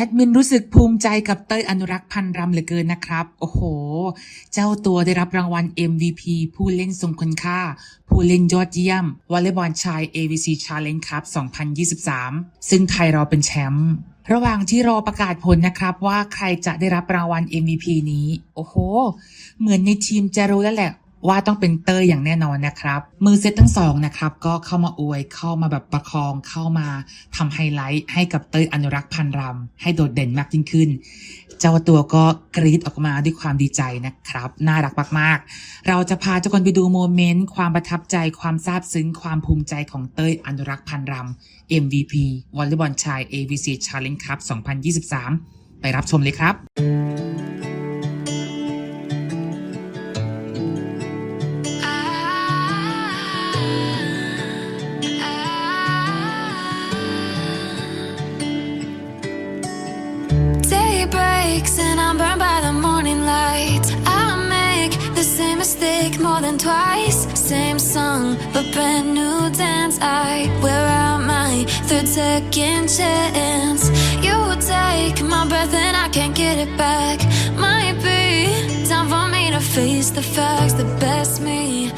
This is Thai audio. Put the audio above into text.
แอดมินรู้สึกภูมิใจกับเต้ยอนุรักษ์พันรำเหลือเกินนะครับ โอ้โห เจ้าตัวได้รับรางวัล MVP ผู้เล่นทรงคุณค่า ผู้เล่นยอดเยี่ยมวอลเลย์บอลชาย AVC Challenge Cup 2023 ซึ่งไทยเราเป็นแชมป์ระหว่างที่รอประกาศผลนะครับว่าใครจะได้รับรางวัล MVP นี้ โอ้โห เหมือนในทีมจะรู้แล้วแหละ ว่าต้องเป็นเตยอย่างแน่นอนนะครับ มือเซตทั้งสองนะครับ ก็เข้ามาอวยเข้ามาแบบประคองเข้ามาทำไฮไลท์ให้กับเตยอนุรักษ์พันรำให้โดดเด่นมากยิ่งขึ้น เจ้าตัวก็กรีดออกมาด้วยความดีใจนะครับ น่ารักมากๆ เราจะพาทุกคนไปดูโมเมนต์ความประทับใจความซาบซึ้งความภูมิใจของเต้ยอนุรักษ์พันรำ MVP วอลเลย์บอลชาย AVC Challenge Cup 2023 ไปรับชมเลยครับ and I'm burned by the morning light. I make the same mistake more than twice. Same song, but brand new dance. I wear out my third second chance. You take my breath and I can't get it back. Might be time for me to face the facts. The best me.